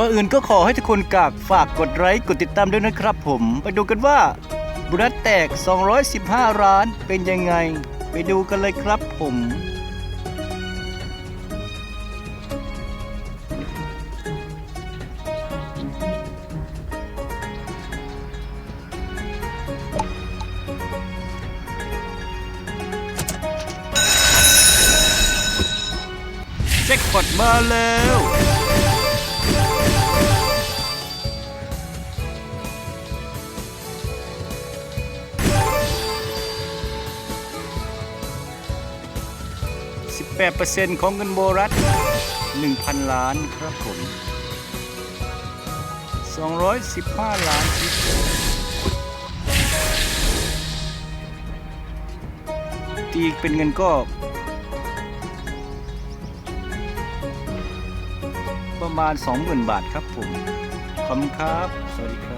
ก่อนอื่นก็ขอให้ทุกคนกากฝากกดไลค์กดติดตามด้วยนะครับผมไปดูกันว่าบนัสแตก 215ล้านเป็นยังไง ไปดูกันเลยครับผมแจ็คพอตมาแล้ว 18%ของเงินโบรัส 1,000 ล้านครับผม 215 ล้านชิปตีเป็นเงินก็ ประมาณ 20,000 บาทครับผม ขอบคุณครับ สวัสดีครับ